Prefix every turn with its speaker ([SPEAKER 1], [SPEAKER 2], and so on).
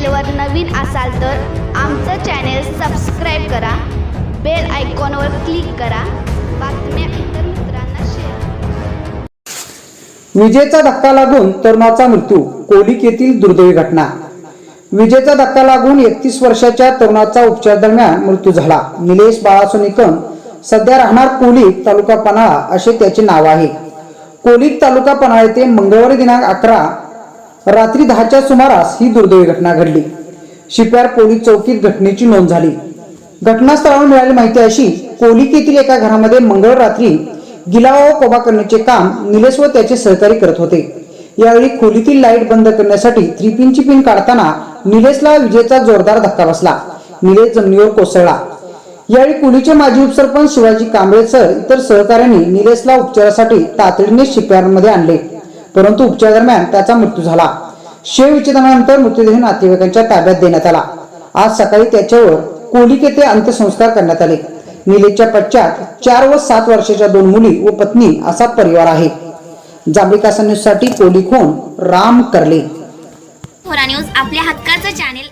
[SPEAKER 1] चॅनेलवर नवीन असाल तर आमचं चॅनेल सबस्क्राईब करा. बेल आयकॉनवर क्लिक करा. बातम्या इतर मित्रांना शेअर
[SPEAKER 2] विजेचा धक्का लागून तरुणाचा मृत्यू कोलिक येथील दुर्दैवी घटना. विजेचा धक्का लागून एकतीस वर्षाच्या तरुणाचा उपचार दरम्यान मृत्यू झाला. निलेश बाळासोनिकम सध्या राहणार कोलिक तालुका पन्हाळा असे त्याचे नाव आहे. कोलिक तालुका पन्हाळा येथे मंगळवारी दिनांक अकरा रात्री दहाच्या सुमारास ही दुर्दैवी घटना घडली. शिप्यार पोलीस चौकीत घटनेची नोंद झाली. घटनास्थळावर मिळाली माहिती अशी कोलिक येथील एका घरामध्ये मंगळ रात्री गिलावा व कोबा करण्याचे काम निलेश व त्याचे सहकारी करत होते. यावेळी खोलीतील लाइट बंद करण्यासाठी थ्री पिनची पिन काढताना निलेशला विजेचा जोरदार धक्का बसला. निलेश जमिनीवर कोसळला. यावेळी कुलीचे माजी उपसरपंच शिवाजी कांबळेसह इतर सहकाऱ्यांनी निलेशला उपचारासाठी तातडीने शिप्यारमध्ये आणले. परंतु उपचार दरम्यान त्याचा मृत्यू झाला. शेव विच्छेदनानंतर मृतदेह नातेवाईकांच्या ताब्यात देण्यात आला. आज सकाळी त्याच्यावर कोलिक येथे अंत्यसंस्कार करण्यात आले. निलेशच्या पश्चात चार व सात वर्षाच्या दोन मुली व पत्नी असा परिवार आहे. जांभळी न्यूजसाठी कोलिकहून राम करले.
[SPEAKER 3] थोरा न्यूज आपल्या हक्काचं चॅनेल